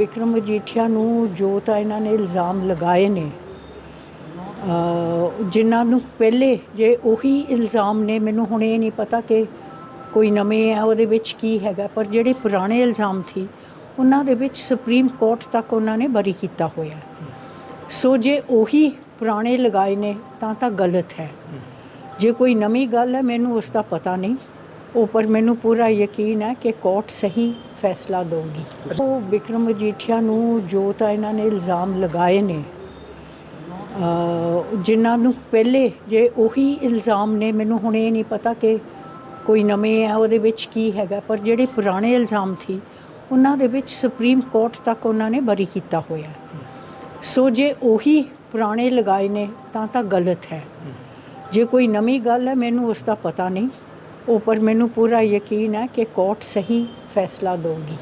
ਵਿਕਰਮ ਮਜੀਠੀਆ ਨੂੰ ਜੋ ਤਾਂ ਇਹਨਾਂ ਨੇ ਇਲਜ਼ਾਮ ਲਗਾਏ ਨੇ ਜਿਨ੍ਹਾਂ ਨੂੰ ਪਹਿਲੇ ਜੇ ਉਹੀ ਇਲਜ਼ਾਮ ਨੇ, ਮੈਨੂੰ ਹੁਣ ਇਹ ਨਹੀਂ ਪਤਾ ਕਿ ਕੋਈ ਨਵੇਂ ਆ ਉਹਦੇ ਵਿੱਚ ਕੀ ਹੈਗਾ, ਪਰ ਜਿਹੜੇ ਪੁਰਾਣੇ ਇਲਜ਼ਾਮ ਸੀ, ਉਹਨਾਂ ਦੇ ਵਿੱਚ ਸੁਪਰੀਮ ਕੋਰਟ ਤੱਕ ਉਹਨਾਂ ਨੇ ਬਰੀ ਕੀਤਾ ਹੋਇਆ। ਸੋ ਜੇ ਉਹੀ ਪੁਰਾਣੇ ਲਗਾਏ ਨੇ, ਤਾਂ ਤਾਂ ਗਲਤ ਹੈ। ਜੇ ਕੋਈ ਨਵੀਂ ਗੱਲ ਹੈ, ਮੈਨੂੰ ਉਸ ਦਾ ਪਤਾ ਨਹੀਂ। ਉਹ ਪਰ ਮੈਨੂੰ ਪੂਰਾ ਯਕੀਨ ਹੈ ਕਿ ਕੋਰਟ ਸਹੀ ਫੈਸਲਾ ਦੇਊਗੀ। ਉਹ ਵਿਕਰਮ ਮਜੀਠੀਆ ਨੂੰ ਜੋ ਤਾਂ ਇਹਨਾਂ ਨੇ ਇਲਜ਼ਾਮ ਲਗਾਏ ਨੇ ਜਿਨ੍ਹਾਂ ਨੂੰ ਪਹਿਲੇ ਜੇ ਉਹੀ ਇਲਜ਼ਾਮ ਨੇ, ਮੈਨੂੰ ਹੁਣ ਇਹ ਨਹੀਂ ਪਤਾ ਕਿ ਕੋਈ ਨਵੇਂ ਆ ਉਹਦੇ ਵਿੱਚ ਕੀ ਹੈਗਾ, ਪਰ ਜਿਹੜੇ ਪੁਰਾਣੇ ਇਲਜ਼ਾਮ ਸੀ, ਉਹਨਾਂ ਦੇ ਵਿੱਚ ਸੁਪਰੀਮ ਕੋਰਟ ਤੱਕ ਉਹਨਾਂ ਨੇ ਬਰੀ ਕੀਤਾ ਹੋਇਆ ਸੋ ਜੇ ਉਹੀ ਪੁਰਾਣੇ ਲਗਾਏ ਨੇ, ਤਾਂ ਤਾਂ ਗਲਤ ਹੈ। ਜੇ ਕੋਈ ਨਵੀਂ ਗੱਲ ਹੈ, ਮੈਨੂੰ ਉਸ ਦਾ ਪਤਾ ਨਹੀਂ। ਉਹ ਪਰ ਮੈਨੂੰ ਪੂਰਾ ਯਕੀਨ ਹੈ ਕਿ ਕੋਰਟ ਸਹੀ ਫੈਸਲਾ ਦੇਊਗੀ।